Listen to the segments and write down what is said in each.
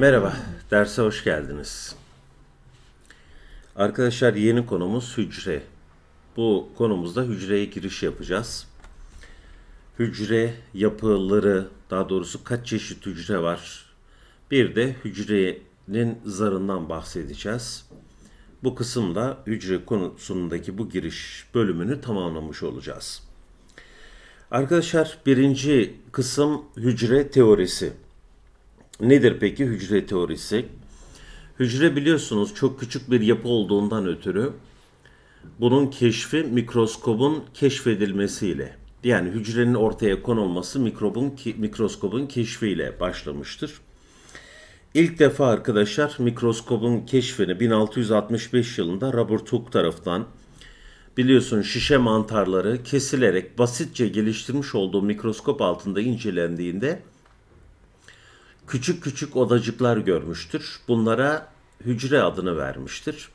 Merhaba, derse hoş geldiniz. Arkadaşlar yeni konumuz hücre. Bu konumuzda hücreye giriş yapacağız. Hücre yapıları, daha doğrusu kaç çeşit hücre var? Bir de hücrenin zarından bahsedeceğiz. Bu kısımda hücre konusundaki bu giriş bölümünü tamamlamış olacağız. Arkadaşlar birinci kısım hücre teorisi. Nedir peki hücre teorisi? Hücre biliyorsunuz çok küçük bir yapı olduğundan ötürü bunun keşfi mikroskobun keşfedilmesiyle yani hücrenin ortaya konulması mikrobun mikroskobun keşfiyle başlamıştır. İlk defa arkadaşlar mikroskobun keşfini 1665 yılında Robert Hooke tarafından biliyorsun şişe mantarları kesilerek basitçe geliştirmiş olduğu mikroskop altında incelendiğinde küçük küçük odacıklar görmüştür. Bunlara hücre adını vermiştir.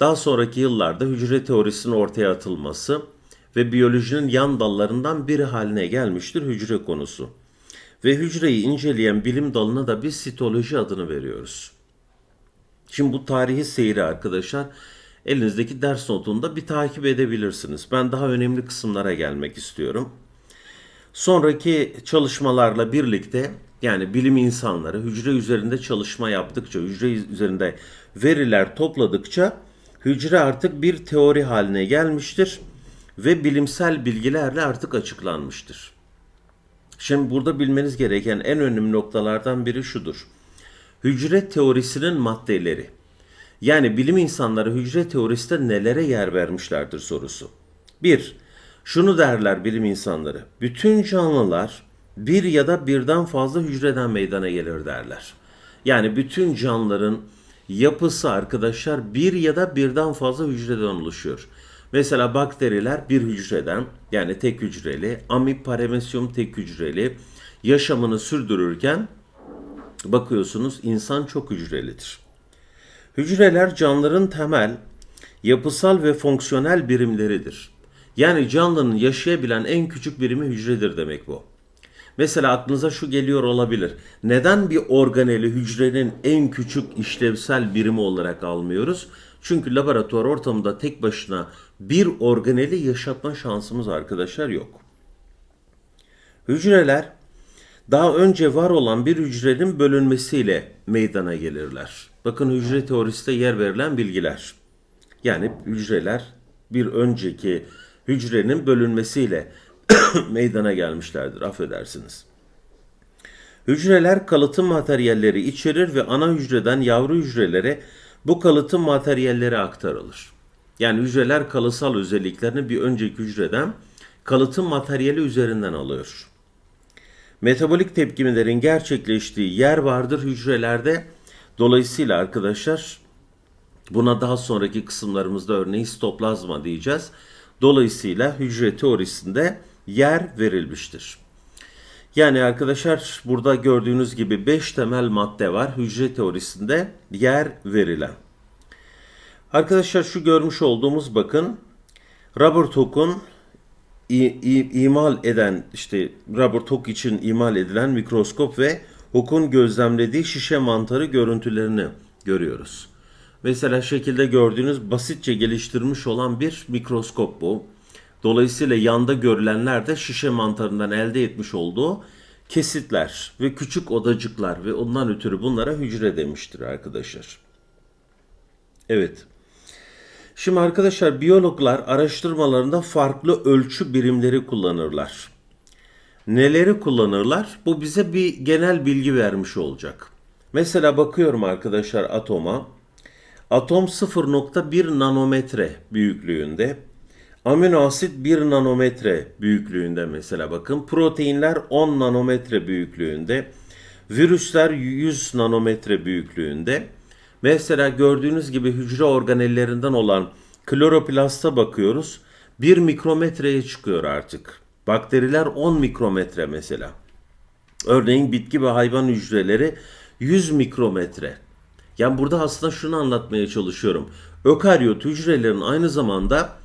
Daha sonraki yıllarda hücre teorisinin ortaya atılması ve biyolojinin yan dallarından biri haline gelmiştir hücre konusu. Ve hücreyi inceleyen bilim dalına da biz sitoloji adını veriyoruz. Şimdi bu tarihi seyri arkadaşlar elinizdeki ders notunda bir takip edebilirsiniz. Ben daha önemli kısımlara gelmek istiyorum. Sonraki çalışmalarla birlikte yani bilim insanları hücre üzerinde çalışma yaptıkça, hücre üzerinde veriler topladıkça hücre artık bir teori haline gelmiştir ve bilimsel bilgilerle artık açıklanmıştır. Şimdi burada bilmeniz gereken en önemli noktalardan biri şudur. Hücre teorisinin maddeleri. Yani bilim insanları hücre teorisinde nelere yer vermişlerdir sorusu. 1. Şunu derler bilim insanları. Bütün canlılar bir ya da birden fazla hücreden meydana gelir derler. Yani bütün canlıların yapısı arkadaşlar bir ya da birden fazla hücreden oluşuyor. Mesela bakteriler bir hücreden yani tek hücreli, amip paramesyum tek hücreli yaşamını sürdürürken bakıyorsunuz insan çok hücrelidir. Hücreler canlıların temel, yapısal ve fonksiyonel birimleridir. Yani canlının yaşayabilen en küçük birimi hücredir demek bu. Mesela aklınıza şu geliyor olabilir. Neden bir organeli hücrenin en küçük işlevsel birimi olarak almıyoruz? Çünkü laboratuvar ortamında tek başına bir organeli yaşatma şansımız arkadaşlar yok. Hücreler daha önce var olan bir hücrenin bölünmesiyle meydana gelirler. Bakın hücre teorisinde yer verilen bilgiler. Yani hücreler bir önceki hücrenin bölünmesiyle meydana gelmişlerdir. Affedersiniz. Hücreler kalıtım materyalleri içerir ve ana hücreden yavru hücrelere bu kalıtım materyalleri aktarılır. Yani hücreler kalısal özelliklerini bir önceki hücreden kalıtım materyali üzerinden alıyor. Metabolik tepkimelerin gerçekleştiği yer vardır hücrelerde. Dolayısıyla arkadaşlar buna daha sonraki kısımlarımızda örneğin sitoplazma diyeceğiz. Dolayısıyla hücre teorisinde yer verilmiştir. Yani arkadaşlar burada gördüğünüz gibi 5 temel madde var hücre teorisinde yer verilen. Arkadaşlar şu görmüş olduğumuz bakın Robert Hooke'un imal eden işte Robert Hooke için imal edilen mikroskop ve Hooke'un gözlemlediği şişe mantarı görüntülerini görüyoruz. Mesela şekilde gördüğünüz basitçe geliştirmiş olan bir mikroskop bu. Dolayısıyla yanda görülenler de şişe mantarından elde etmiş olduğu kesitler ve küçük odacıklar ve ondan ötürü bunlara hücre demiştir arkadaşlar. Evet. Şimdi arkadaşlar biyologlar araştırmalarında farklı ölçü birimleri kullanırlar. Neleri kullanırlar? Bu bize bir genel bilgi vermiş olacak. Mesela bakıyorum arkadaşlar atoma. Atom 0.1 nanometre büyüklüğünde. Amino asit 1 nanometre büyüklüğünde mesela bakın. Proteinler 10 nanometre büyüklüğünde. Virüsler 100 nanometre büyüklüğünde. Mesela gördüğünüz gibi hücre organellerinden olan kloroplasta bakıyoruz. 1 mikrometreye çıkıyor artık. Bakteriler 10 mikrometre mesela. Örneğin bitki ve hayvan hücreleri 100 mikrometre. Yani burada aslında şunu anlatmaya çalışıyorum. Ökaryot hücrelerin aynı zamanda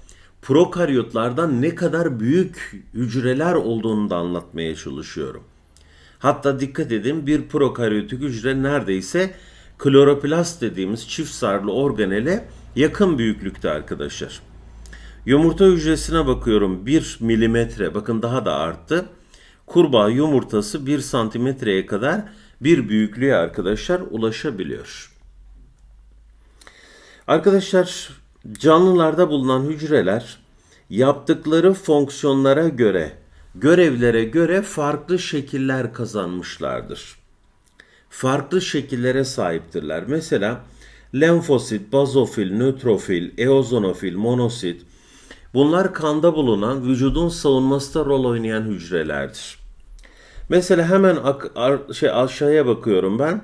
prokaryotlardan ne kadar büyük hücreler olduğunu da anlatmaya çalışıyorum. Hatta dikkat edin bir prokaryotik hücre neredeyse kloroplast dediğimiz çift sarılı organele yakın büyüklükte arkadaşlar. Yumurta hücresine bakıyorum 1 milimetre bakın daha da arttı. Kurbağa yumurtası 1 santimetreye kadar bir büyüklüğe arkadaşlar ulaşabiliyor. Arkadaşlar canlılarda bulunan hücreler yaptıkları fonksiyonlara göre, görevlere göre farklı şekiller kazanmışlardır. Farklı şekillere sahiptirler. Mesela lenfosit, bazofil, nötrofil, eozinofil, monosit bunlar kanda bulunan vücudun savunmasında rol oynayan hücrelerdir. Mesela hemen şey aşağıya bakıyorum ben.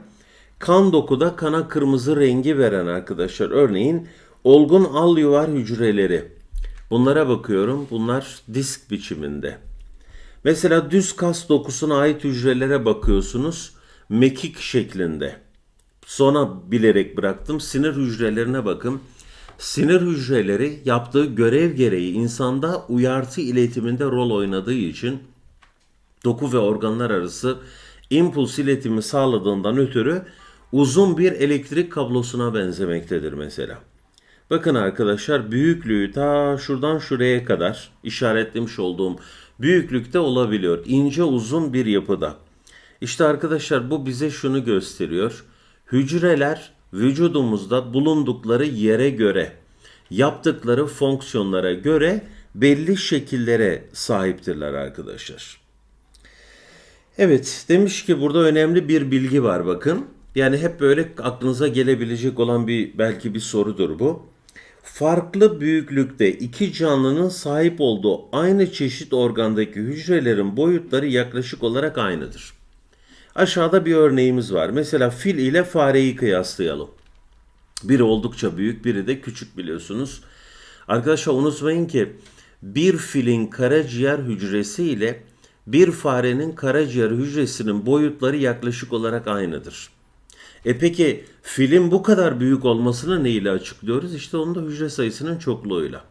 Kan dokuda kana kırmızı rengi veren arkadaşlar. Örneğin olgun al yuvar hücreleri. Bunlara bakıyorum. Bunlar disk biçiminde. Mesela düz kas dokusuna ait hücrelere bakıyorsunuz. Mekik şeklinde. Sona bilerek bıraktım. Sinir hücrelerine bakın. Sinir hücreleri yaptığı görev gereği insanda uyartı iletiminde rol oynadığı için doku ve organlar arası impuls iletimi sağladığından ötürü uzun bir elektrik kablosuna benzemektedir mesela. Bakın arkadaşlar büyüklüğü ta şuradan şuraya kadar işaretlemiş olduğum büyüklükte olabiliyor. İnce uzun bir yapıda. İşte arkadaşlar bu bize şunu gösteriyor. Hücreler vücudumuzda bulundukları yere göre, yaptıkları fonksiyonlara göre belli şekillere sahiptirler arkadaşlar. Evet, demiş ki burada önemli bir bilgi var bakın. Yani hep böyle aklınıza gelebilecek olan bir belki bir sorudur bu. Farklı büyüklükte iki canlının sahip olduğu aynı çeşit organdaki hücrelerin boyutları yaklaşık olarak aynıdır. Aşağıda bir örneğimiz var. Mesela fil ile fareyi kıyaslayalım. Biri oldukça büyük, biri de küçük biliyorsunuz. Arkadaşlar unutmayın ki bir filin karaciğer hücresi ile bir farenin karaciğer hücresinin boyutları yaklaşık olarak aynıdır. E peki filin bu kadar büyük olmasını ne ile açıklıyoruz? İşte onu da hücre sayısının çokluğuyla.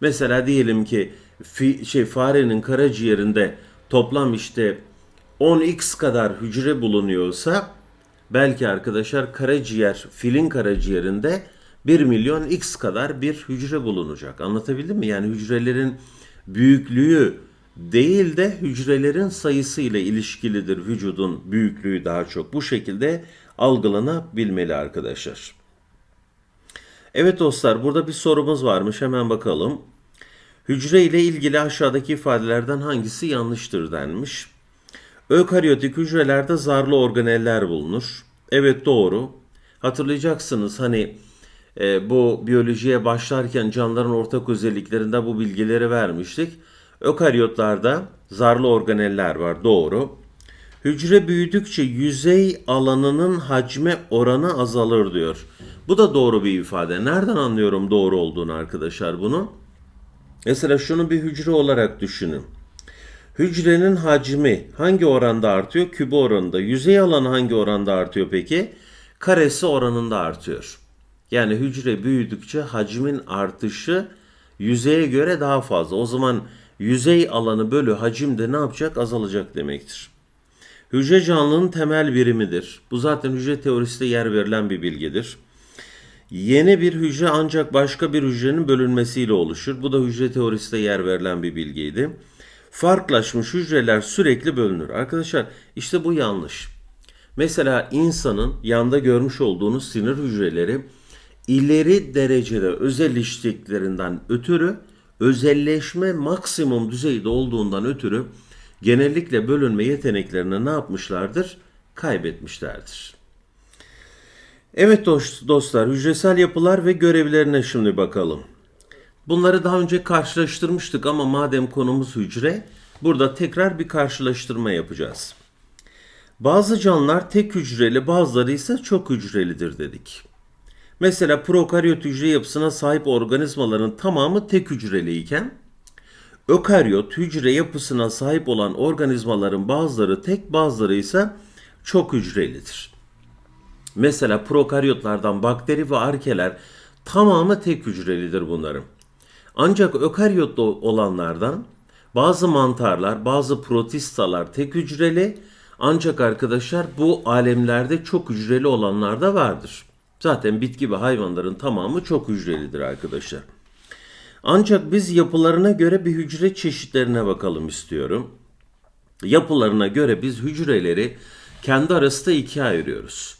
Mesela diyelim ki fi, şey farenin karaciğerinde toplam işte 10x kadar hücre bulunuyorsa belki arkadaşlar karaciğer filin karaciğerinde 1 milyon x kadar bir hücre bulunacak. Anlatabildim mi? Yani hücrelerin büyüklüğü değil de hücrelerin sayısı ile ilişkilidir vücudun büyüklüğü daha çok. Bu şekilde algılanabilmeli arkadaşlar. Evet dostlar burada bir sorumuz varmış hemen bakalım. Hücre ile ilgili aşağıdaki ifadelerden hangisi yanlıştır denmiş. Ökaryotik hücrelerde zarlı organeller bulunur. Evet doğru. Hatırlayacaksınız hani e, bu biyolojiye başlarken canlıların ortak özelliklerinde bu bilgileri vermiştik. Ökaryotlarda zarlı organeller var doğru. Hücre büyüdükçe yüzey alanının hacme oranı azalır diyor. Bu da doğru bir ifade. Nereden anlıyorum doğru olduğunu arkadaşlar bunu? Mesela şunu bir hücre olarak düşünün. Hücrenin hacmi hangi oranda artıyor? Kübü oranında. Yüzey alanı hangi oranda artıyor peki? Karesi oranında artıyor. Yani hücre büyüdükçe hacmin artışı yüzeye göre daha fazla. O zaman yüzey alanı bölü hacim de ne yapacak? Azalacak demektir. Hücre canlının temel birimidir. Bu zaten hücre teorisinde yer verilen bir bilgidir. Yeni bir hücre ancak başka bir hücrenin bölünmesiyle oluşur. Bu da hücre teorisinde yer verilen bir bilgiydi. Farklılaşmış hücreler sürekli bölünür. Arkadaşlar işte bu yanlış. Mesela insanın yanda görmüş olduğunuz sinir hücreleri ileri derecede özelleştiklerinden ötürü özelleşme maksimum düzeyde olduğundan ötürü genellikle bölünme yeteneklerini ne yapmışlardır? Kaybetmişlerdir. Evet dostlar, hücresel yapılar ve görevlerine şimdi bakalım. Bunları daha önce karşılaştırmıştık ama madem konumuz hücre, burada tekrar bir karşılaştırma yapacağız. Bazı canlılar tek hücreli, bazıları ise çok hücrelidir dedik. Mesela prokaryot hücre yapısına sahip organizmaların tamamı tek hücreliyken, ökaryot hücre yapısına sahip olan organizmaların bazıları tek, bazıları ise çok hücrelidir. Mesela prokaryotlardan bakteri ve arkeler tamamı tek hücrelidir bunların. Ancak ökaryotlu olanlardan Bazı mantarlar, bazı protistalar tek hücreli ancak arkadaşlar bu alemlerde çok hücreli olanlar da vardır. Zaten bitki ve hayvanların tamamı çok hücrelidir arkadaşlar. Ancak biz yapılarına göre bir hücre çeşitlerine bakalım istiyorum. Yapılarına göre biz hücreleri kendi arasında ikiye ayırıyoruz.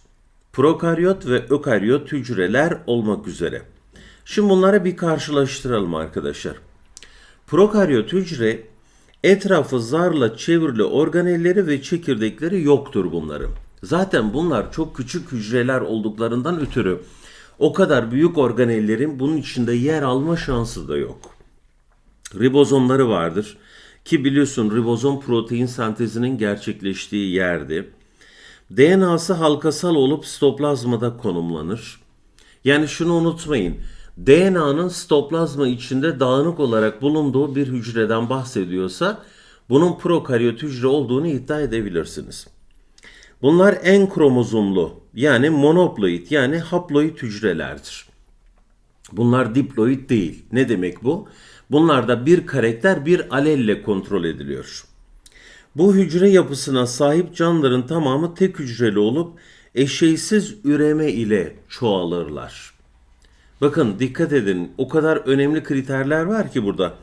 Prokaryot ve ökaryot hücreler olmak üzere. Şimdi bunları bir karşılaştıralım arkadaşlar. Prokaryot hücre etrafı zarla çevrili organelleri ve çekirdekleri yoktur bunların. Zaten bunlar çok küçük hücreler olduklarından ötürü o kadar büyük organellerin bunun içinde yer alma şansı da yok. Ribozomları vardır ki biliyorsun ribozom protein sentezinin gerçekleştiği yerdi. DNA'sı halkasal olup sitoplazmada konumlanır. Yani şunu unutmayın. DNA'nın sitoplazma içinde dağınık olarak bulunduğu bir hücreden bahsediyorsa bunun prokaryot hücre olduğunu iddia edebilirsiniz. Bunlar en kromozomlu yani monoploid yani haploid hücrelerdir. Bunlar diploid değil. Ne demek bu? Bunlarda bir karakter bir alelle kontrol ediliyor. Bu hücre yapısına sahip canlıların tamamı tek hücreli olup eşeysiz üreme ile çoğalırlar. Bakın dikkat edin o kadar önemli kriterler var ki burada.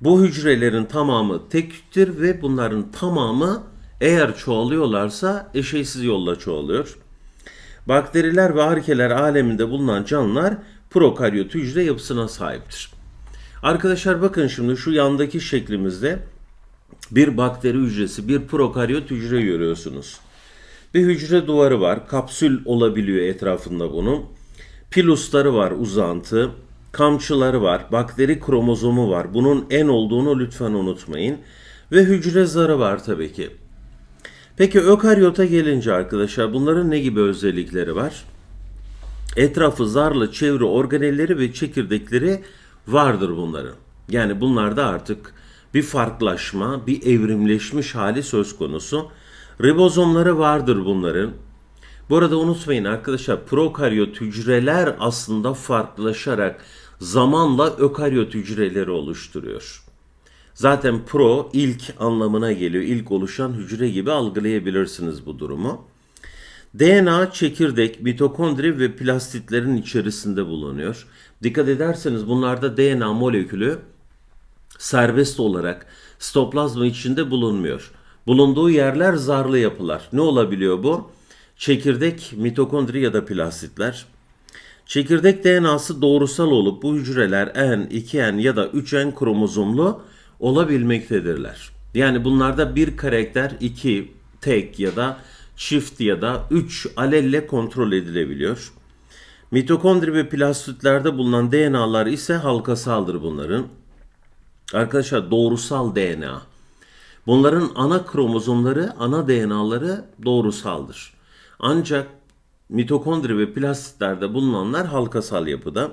Bu hücrelerin tamamı tektir ve bunların tamamı eğer çoğalıyorlarsa eşeysiz yolla çoğalıyor. Bakteriler ve arkeler aleminde bulunan canlılar prokaryot hücre yapısına sahiptir. Arkadaşlar bakın şimdi şu yandaki şeklimizde bir bakteri hücresi, bir prokaryot hücre görüyorsunuz. Bir hücre duvarı var, kapsül olabiliyor etrafında bunun. Pilusları var, uzantı, kamçıları var, bakteri kromozomu var. Bunun en olduğunu lütfen unutmayın. Ve hücre zarı var tabii ki. Peki ökaryota gelince arkadaşlar bunların ne gibi özellikleri var? Etrafı zarla çevre organelleri ve çekirdekleri vardır bunların. Yani bunlarda artık bir farklılaşma, bir evrimleşmiş hali söz konusu. Ribozomları vardır bunların. Bu arada unutmayın arkadaşlar prokaryot hücreler aslında farklılaşarak zamanla ökaryot hücreleri oluşturuyor. Zaten pro ilk anlamına geliyor. İlk oluşan hücre gibi algılayabilirsiniz bu durumu. DNA çekirdek, mitokondri ve plastitlerin içerisinde bulunuyor. Dikkat ederseniz bunlarda DNA molekülü serbest olarak sitoplazma içinde bulunmuyor. Bulunduğu yerler zarlı yapılar. Ne olabiliyor bu? Çekirdek, mitokondri ya da plastitler. Çekirdek DNA'sı doğrusal olup bu hücreler N, 2N ya da 3N kromozomlu olabilmektedirler. Yani bunlarda bir karakter iki tek ya da çift ya da üç alelle kontrol edilebiliyor. Mitokondri ve plastitlerde bulunan DNA'lar ise halkasaldır bunların. Arkadaşlar doğrusal DNA. Bunların ana kromozomları, ana DNA'ları doğrusaldır. Ancak mitokondri ve plastitlerde bulunanlar halkasal yapıda.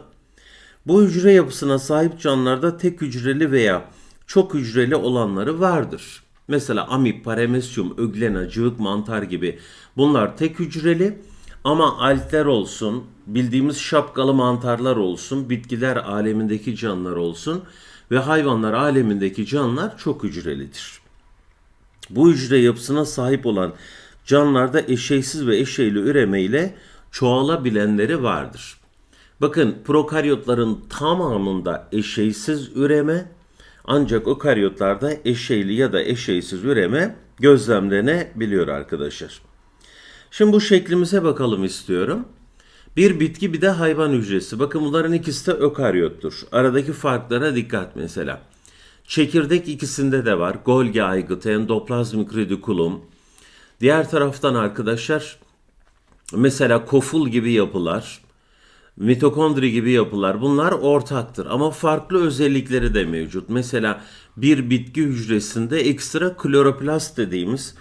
Bu hücre yapısına sahip canlılarda tek hücreli veya çok hücreli olanları vardır. Mesela amip, paramesyum, öglena, cıvık mantar gibi bunlar tek hücreli ama altler olsun, bildiğimiz şapkalı mantarlar olsun, bitkiler alemindeki canlılar olsun ve hayvanlar alemindeki canlılar çok hücrelidir. Bu hücre yapısına sahip olan canlılarda eşeysiz ve eşeyli üreme ile çoğalabilenleri vardır. Bakın prokaryotların tamamında eşeysiz üreme ancak ökaryotlarda eşeyli ya da eşeysiz üreme gözlemlenebiliyor arkadaşlar. Şimdi bu şeklimize bakalım istiyorum. Bir bitki bir de hayvan hücresi. Bakın bunların ikisi de ökaryottur. Aradaki farklara dikkat mesela. Çekirdek ikisinde de var. Golgi aygıtı, endoplazmik redikulum. Diğer taraftan arkadaşlar mesela koful gibi yapılar, mitokondri gibi yapılar bunlar ortaktır ama farklı özellikleri de mevcut. Mesela bir bitki hücresinde ekstra kloroplast dediğimiz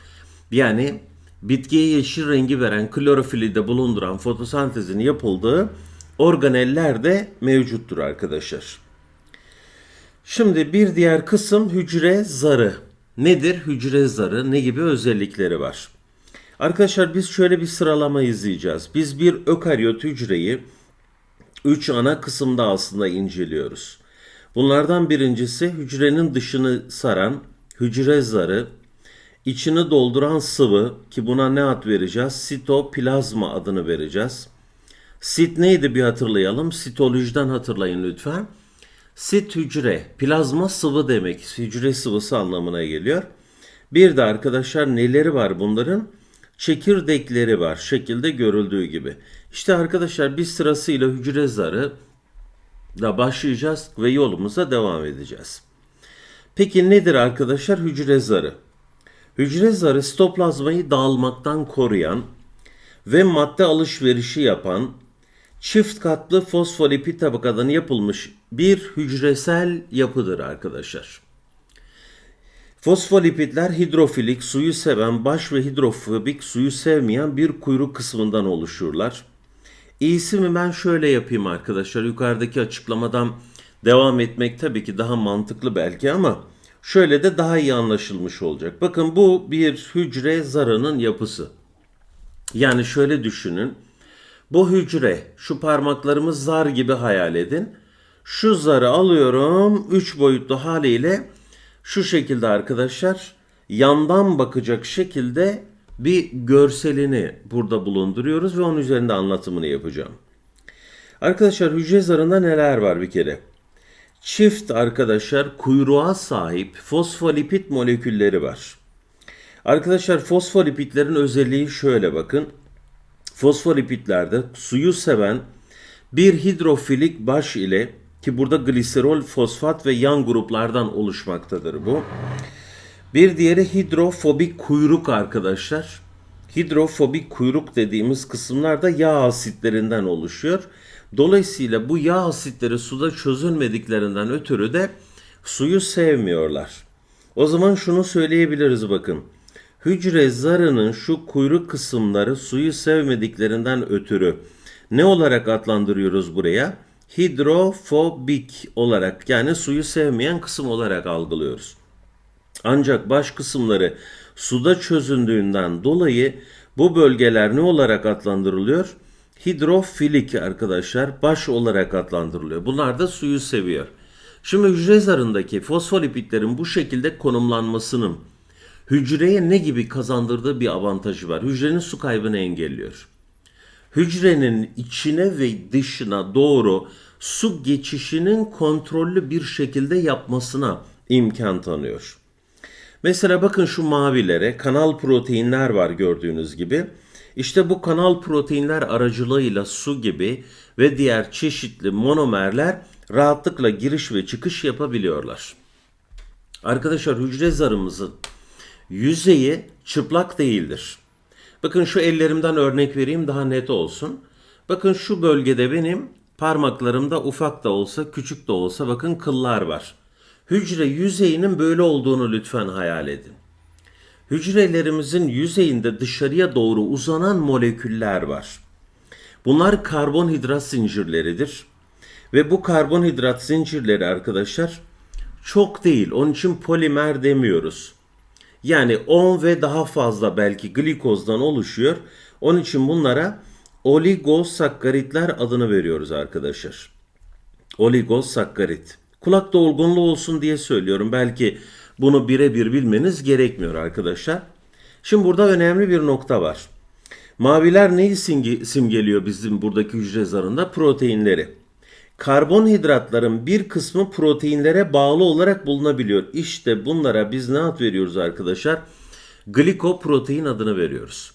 yani bitkiye yeşil rengi veren klorofili de bulunduran fotosentezin yapıldığı organeller de mevcuttur arkadaşlar. Şimdi bir diğer kısım hücre zarı. Nedir hücre zarı? Ne gibi özellikleri var? Arkadaşlar biz şöyle bir sıralama izleyeceğiz. Biz bir ökaryot hücreyi 3 ana kısımda aslında inceliyoruz. Bunlardan birincisi hücrenin dışını saran hücre zarı, içini dolduran sıvı ki buna ne ad vereceğiz? Sitoplazma adını vereceğiz. Sit neydi bir hatırlayalım. Sitolojiden hatırlayın lütfen. Sit hücre, plazma sıvı demek. Hücre sıvısı anlamına geliyor. Bir de arkadaşlar neleri var bunların? Çekirdekleri var. Şekilde görüldüğü gibi. İşte arkadaşlar biz sırasıyla hücre zarı da başlayacağız ve yolumuza devam edeceğiz. Peki nedir arkadaşlar hücre zarı? Hücre zarı sitoplazmayı dağılmaktan koruyan ve madde alışverişi yapan çift katlı fosfolipid tabakadan yapılmış bir hücresel yapıdır arkadaşlar. Fosfolipidler hidrofilik, suyu seven, baş ve hidrofobik, suyu sevmeyen bir kuyruk kısmından oluşurlar. İyisi mi ben şöyle yapayım arkadaşlar. Yukarıdaki açıklamadan devam etmek tabii ki daha mantıklı belki ama şöyle de daha iyi anlaşılmış olacak. Bakın bu bir hücre zarının yapısı. Yani şöyle düşünün. Bu hücre, şu parmaklarımız zar gibi hayal edin. Şu zarı alıyorum 3 boyutlu haliyle şu şekilde arkadaşlar yandan bakacak şekilde bir görselini burada bulunduruyoruz ve onun üzerinde anlatımını yapacağım. Arkadaşlar hücre zarında neler var bir kere? Çift arkadaşlar kuyruğa sahip fosfolipid molekülleri var. Arkadaşlar fosfolipidlerin özelliği şöyle bakın. Fosfolipidlerde suyu seven bir hidrofilik baş ile ki burada gliserol, fosfat ve yan gruplardan oluşmaktadır bu. Bir diğeri hidrofobik kuyruk arkadaşlar. Hidrofobik kuyruk dediğimiz kısımlar da yağ asitlerinden oluşuyor. Dolayısıyla bu yağ asitleri suda çözülmediklerinden ötürü de suyu sevmiyorlar. O zaman şunu söyleyebiliriz bakın. Hücre zarının şu kuyruk kısımları suyu sevmediklerinden ötürü ne olarak adlandırıyoruz buraya? Hidrofobik olarak yani suyu sevmeyen kısım olarak algılıyoruz. Ancak baş kısımları suda çözündüğünden dolayı bu bölgeler ne olarak adlandırılıyor? Hidrofilik arkadaşlar baş olarak adlandırılıyor. Bunlar da suyu seviyor. Şimdi hücre zarındaki fosfolipidlerin bu şekilde konumlanmasının hücreye ne gibi kazandırdığı bir avantajı var. Hücrenin su kaybını engelliyor. Hücrenin içine ve dışına doğru su geçişinin kontrollü bir şekilde yapmasına imkan tanıyor. Mesela bakın şu mavilere kanal proteinler var gördüğünüz gibi. İşte bu kanal proteinler aracılığıyla su gibi ve diğer çeşitli monomerler rahatlıkla giriş ve çıkış yapabiliyorlar. Arkadaşlar hücre zarımızın yüzeyi çıplak değildir. Bakın şu ellerimden örnek vereyim daha net olsun. Bakın şu bölgede benim parmaklarımda ufak da olsa küçük de olsa bakın kıllar var. Hücre yüzeyinin böyle olduğunu lütfen hayal edin. Hücrelerimizin yüzeyinde dışarıya doğru uzanan moleküller var. Bunlar karbonhidrat zincirleridir. Ve bu karbonhidrat zincirleri arkadaşlar çok değil. Onun için polimer demiyoruz. Yani 10 ve daha fazla belki glikozdan oluşuyor. Onun için bunlara oligosakkaritler adını veriyoruz arkadaşlar. Oligosakkarit. Kulak dolgunluğu olsun diye söylüyorum. Belki bunu birebir bilmeniz gerekmiyor arkadaşlar. Şimdi burada önemli bir nokta var. Maviler neyi simgeliyor bizim buradaki hücre zarında? Proteinleri. Karbonhidratların bir kısmı proteinlere bağlı olarak bulunabiliyor. İşte bunlara biz ne ad veriyoruz arkadaşlar? Glikoprotein adını veriyoruz.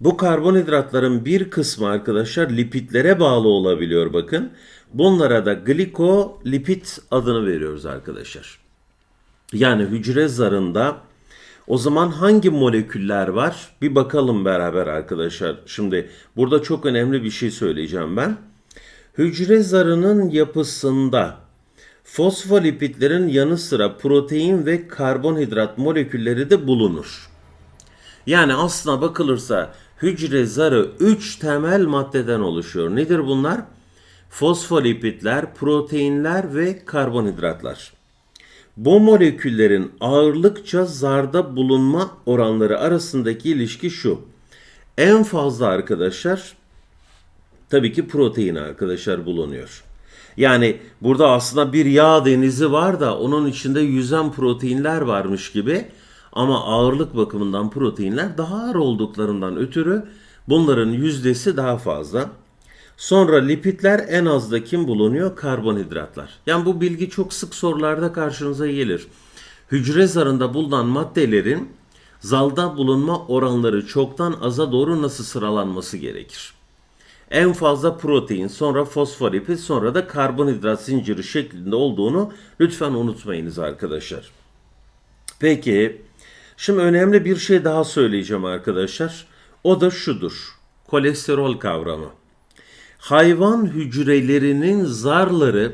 Bu karbonhidratların bir kısmı arkadaşlar lipidlere bağlı olabiliyor bakın. Bunlara da glikolipid adını veriyoruz arkadaşlar. Yani hücre zarında o zaman hangi moleküller var? Bir bakalım beraber arkadaşlar. Şimdi burada çok önemli bir şey söyleyeceğim ben. Hücre zarının yapısında fosfolipidlerin yanı sıra protein ve karbonhidrat molekülleri de bulunur. Yani aslına bakılırsa hücre zarı 3 temel maddeden oluşuyor. Nedir bunlar? Fosfolipidler, proteinler ve karbonhidratlar. Bu moleküllerin ağırlıkça zarda bulunma oranları arasındaki ilişki şu. En fazla arkadaşlar tabii ki protein arkadaşlar bulunuyor. Yani burada aslında bir yağ denizi var da onun içinde yüzen proteinler varmış gibi ama ağırlık bakımından proteinler daha ağır olduklarından ötürü bunların yüzdesi daha fazla. Sonra lipidler en az da kim bulunuyor? Karbonhidratlar. Yani bu bilgi çok sık sorularda karşınıza gelir. Hücre zarında bulunan maddelerin zalda bulunma oranları çoktan aza doğru nasıl sıralanması gerekir? En fazla protein, sonra fosfolipid, sonra da karbonhidrat zinciri şeklinde olduğunu lütfen unutmayınız arkadaşlar. Peki, şimdi önemli bir şey daha söyleyeceğim arkadaşlar. O da şudur. Kolesterol kavramı. Hayvan hücrelerinin zarları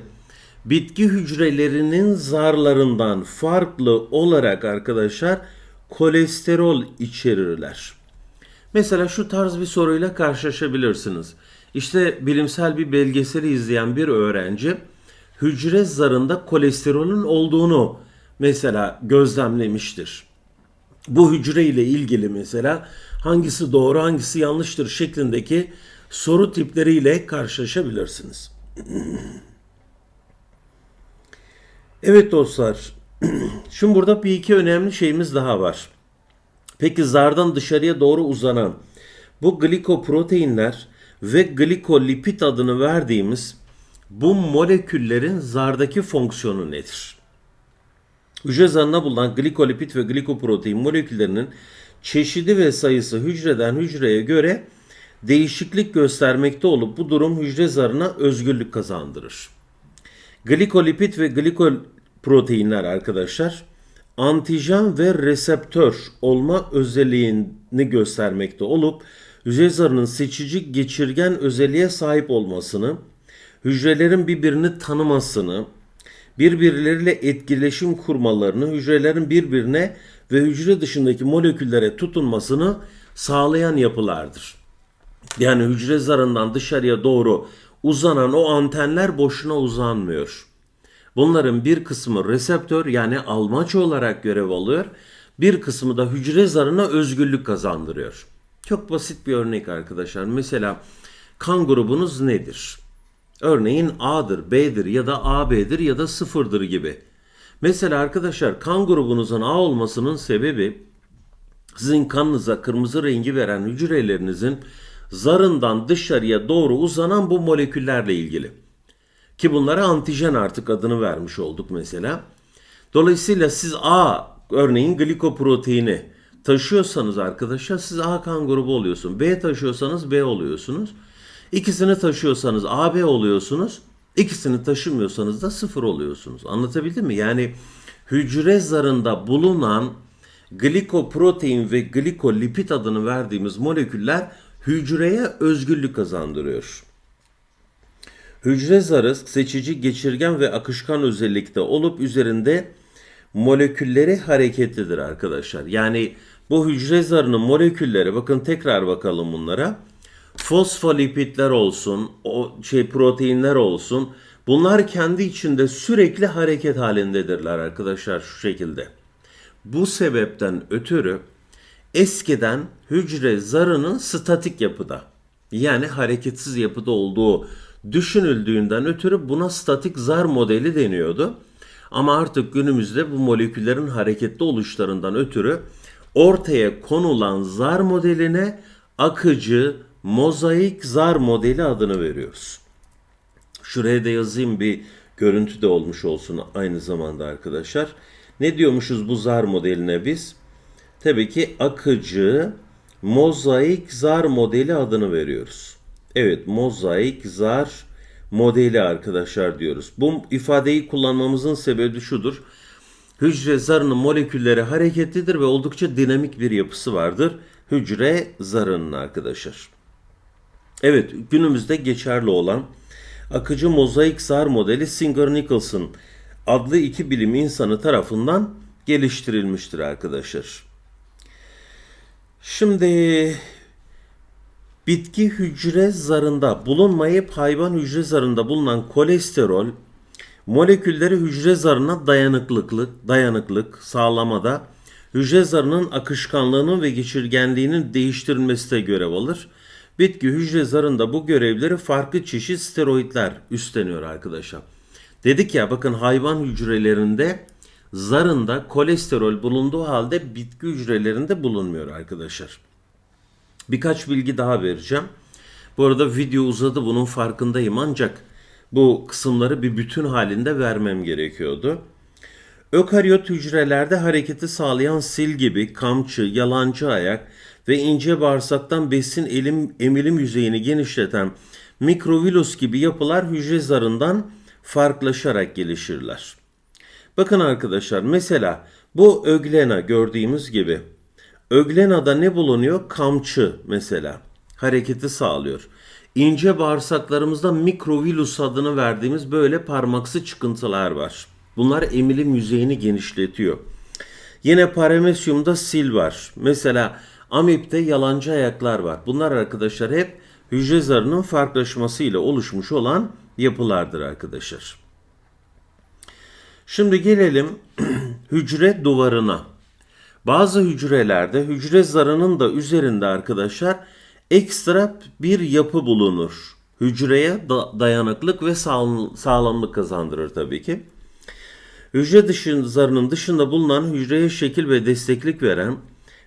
bitki hücrelerinin zarlarından farklı olarak arkadaşlar kolesterol içerirler. Mesela şu tarz bir soruyla karşılaşabilirsiniz. İşte bilimsel bir belgeseli izleyen bir öğrenci hücre zarında kolesterolün olduğunu mesela gözlemlemiştir. Bu hücre ile ilgili mesela hangisi doğru hangisi yanlıştır şeklindeki soru tipleriyle karşılaşabilirsiniz. Evet dostlar. Şimdi burada bir iki önemli şeyimiz daha var. Peki zardan dışarıya doğru uzanan bu glikoproteinler ve glikolipid adını verdiğimiz bu moleküllerin zardaki fonksiyonu nedir? Hücre zarında bulunan glikolipid ve glikoprotein moleküllerinin çeşidi ve sayısı hücreden hücreye göre değişiklik göstermekte olup bu durum hücre zarına özgürlük kazandırır. Glikolipid ve glikoproteinler arkadaşlar antijen ve reseptör olma özelliğini göstermekte olup hücre zarının seçici geçirgen özelliğe sahip olmasını, hücrelerin birbirini tanımasını, birbirleriyle etkileşim kurmalarını, hücrelerin birbirine ve hücre dışındaki moleküllere tutunmasını sağlayan yapılardır. Yani hücre zarından dışarıya doğru uzanan o antenler boşuna uzanmıyor. Bunların bir kısmı reseptör yani almaç olarak görev alıyor. Bir kısmı da hücre zarına özgürlük kazandırıyor. Çok basit bir örnek arkadaşlar. Mesela kan grubunuz nedir? Örneğin A'dır, B'dir ya da AB'dir ya da sıfırdır gibi. Mesela arkadaşlar kan grubunuzun A olmasının sebebi sizin kanınıza kırmızı rengi veren hücrelerinizin zarından dışarıya doğru uzanan bu moleküllerle ilgili. Ki bunlara antijen artık adını vermiş olduk mesela. Dolayısıyla siz A örneğin glikoproteini taşıyorsanız arkadaşlar siz A kan grubu oluyorsunuz. B taşıyorsanız B oluyorsunuz. İkisini taşıyorsanız AB oluyorsunuz. İkisini taşımıyorsanız da sıfır oluyorsunuz. Anlatabildim mi? Yani hücre zarında bulunan glikoprotein ve glikolipid adını verdiğimiz moleküller hücreye özgürlük kazandırıyor. Hücre zarı seçici, geçirgen ve akışkan özellikte olup üzerinde molekülleri hareketlidir arkadaşlar. Yani bu hücre zarının molekülleri bakın tekrar bakalım bunlara. Fosfolipidler olsun, o şey proteinler olsun. Bunlar kendi içinde sürekli hareket halindedirler arkadaşlar şu şekilde. Bu sebepten ötürü eskiden hücre zarının statik yapıda yani hareketsiz yapıda olduğu düşünüldüğünden ötürü buna statik zar modeli deniyordu. Ama artık günümüzde bu moleküllerin hareketli oluşlarından ötürü ortaya konulan zar modeline akıcı mozaik zar modeli adını veriyoruz. Şuraya da yazayım bir görüntü de olmuş olsun aynı zamanda arkadaşlar. Ne diyormuşuz bu zar modeline biz? Tabii ki akıcı mozaik zar modeli adını veriyoruz. Evet mozaik zar modeli arkadaşlar diyoruz. Bu ifadeyi kullanmamızın sebebi şudur. Hücre zarının molekülleri hareketlidir ve oldukça dinamik bir yapısı vardır. Hücre zarının arkadaşlar. Evet günümüzde geçerli olan akıcı mozaik zar modeli Singer-Nicholson adlı iki bilim insanı tarafından geliştirilmiştir arkadaşlar. Şimdi bitki hücre zarında bulunmayıp hayvan hücre zarında bulunan kolesterol molekülleri hücre zarına dayanıklılık, dayanıklık sağlamada hücre zarının akışkanlığının ve geçirgenliğinin değiştirilmesine görev alır. Bitki hücre zarında bu görevleri farklı çeşit steroidler üstleniyor arkadaşlar. Dedik ya bakın hayvan hücrelerinde zarında kolesterol bulunduğu halde bitki hücrelerinde bulunmuyor arkadaşlar. Birkaç bilgi daha vereceğim. Bu arada video uzadı bunun farkındayım ancak bu kısımları bir bütün halinde vermem gerekiyordu. Ökaryot hücrelerde hareketi sağlayan sil gibi kamçı, yalancı ayak ve ince bağırsaktan besin elim, emilim yüzeyini genişleten mikrovilus gibi yapılar hücre zarından farklılaşarak gelişirler. Bakın arkadaşlar mesela bu öglena gördüğümüz gibi. Öglenada ne bulunuyor? Kamçı mesela. Hareketi sağlıyor. İnce bağırsaklarımızda mikrovilus adını verdiğimiz böyle parmaksı çıkıntılar var. Bunlar emilim yüzeyini genişletiyor. Yine paramesyumda sil var. Mesela amipte yalancı ayaklar var. Bunlar arkadaşlar hep hücre zarının farklılaşmasıyla oluşmuş olan yapılardır arkadaşlar. Şimdi gelelim hücre duvarına. Bazı hücrelerde hücre zarının da üzerinde arkadaşlar ekstra bir yapı bulunur. Hücreye da- dayanıklık ve sağlam- sağlamlık kazandırır tabii ki. Hücre dışın, zarının dışında bulunan hücreye şekil ve desteklik veren,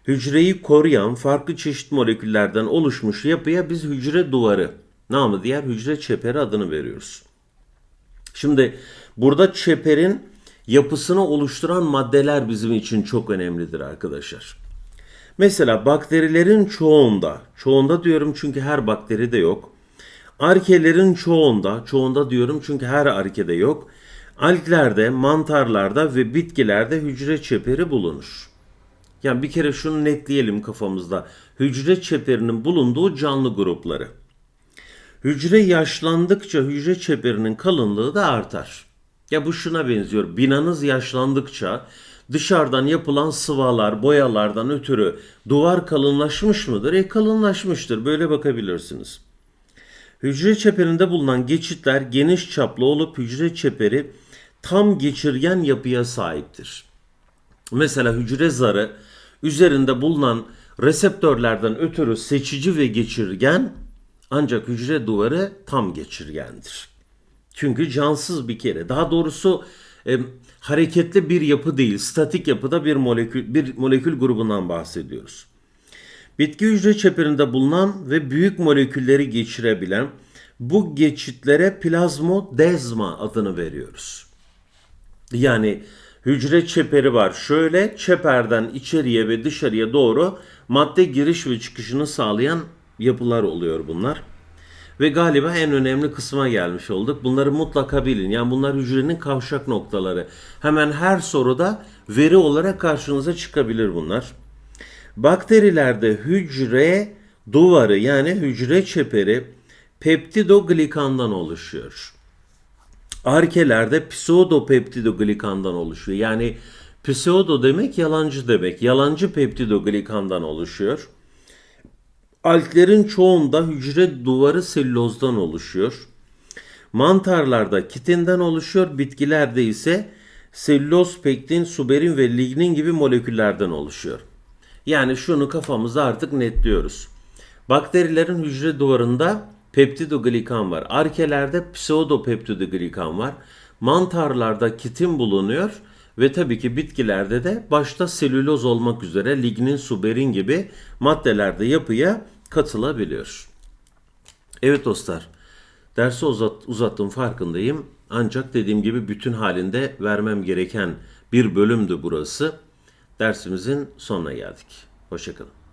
hücreyi koruyan farklı çeşit moleküllerden oluşmuş yapıya biz hücre duvarı, namı diğer hücre çeperi adını veriyoruz. Şimdi burada çeperin yapısını oluşturan maddeler bizim için çok önemlidir arkadaşlar. Mesela bakterilerin çoğunda, çoğunda diyorum çünkü her bakteride yok. Arkelerin çoğunda, çoğunda diyorum çünkü her arkede yok. Alglerde, mantarlarda ve bitkilerde hücre çeperi bulunur. Yani bir kere şunu netleyelim kafamızda. Hücre çeperinin bulunduğu canlı grupları. Hücre yaşlandıkça hücre çeperinin kalınlığı da artar. Ya bu şuna benziyor. Binanız yaşlandıkça dışarıdan yapılan sıvalar, boyalardan ötürü duvar kalınlaşmış mıdır? E kalınlaşmıştır. Böyle bakabilirsiniz. Hücre çeperinde bulunan geçitler geniş çaplı olup hücre çeperi tam geçirgen yapıya sahiptir. Mesela hücre zarı üzerinde bulunan reseptörlerden ötürü seçici ve geçirgen ancak hücre duvarı tam geçirgendir. Çünkü cansız bir kere. Daha doğrusu e, hareketli bir yapı değil, statik yapıda bir molekül bir molekül grubundan bahsediyoruz. Bitki hücre çeperinde bulunan ve büyük molekülleri geçirebilen bu geçitlere plazmodezma adını veriyoruz. Yani hücre çeperi var. Şöyle çeperden içeriye ve dışarıya doğru madde giriş ve çıkışını sağlayan yapılar oluyor bunlar. Ve galiba en önemli kısma gelmiş olduk. Bunları mutlaka bilin. Yani bunlar hücrenin kavşak noktaları. Hemen her soruda veri olarak karşınıza çıkabilir bunlar. Bakterilerde hücre duvarı yani hücre çeperi peptidoglikandan oluşuyor. Arkelerde pseudopeptidoglikandan oluşuyor. Yani pseudo demek yalancı demek. Yalancı peptidoglikandan oluşuyor. Alklerin çoğunda hücre duvarı selülozdan oluşuyor. Mantarlarda kitinden oluşuyor. Bitkilerde ise selüloz, pektin, suberin ve lignin gibi moleküllerden oluşuyor. Yani şunu kafamızda artık netliyoruz. Bakterilerin hücre duvarında peptidoglikan var. Arkelerde pseudopeptidoglikan var. Mantarlarda kitin bulunuyor ve tabii ki bitkilerde de başta selüloz olmak üzere lignin, suberin gibi maddelerde yapıya katılabiliyor. Evet dostlar, dersi uzat, uzattım farkındayım. Ancak dediğim gibi bütün halinde vermem gereken bir bölümdü burası. Dersimizin sonuna geldik. Hoşçakalın.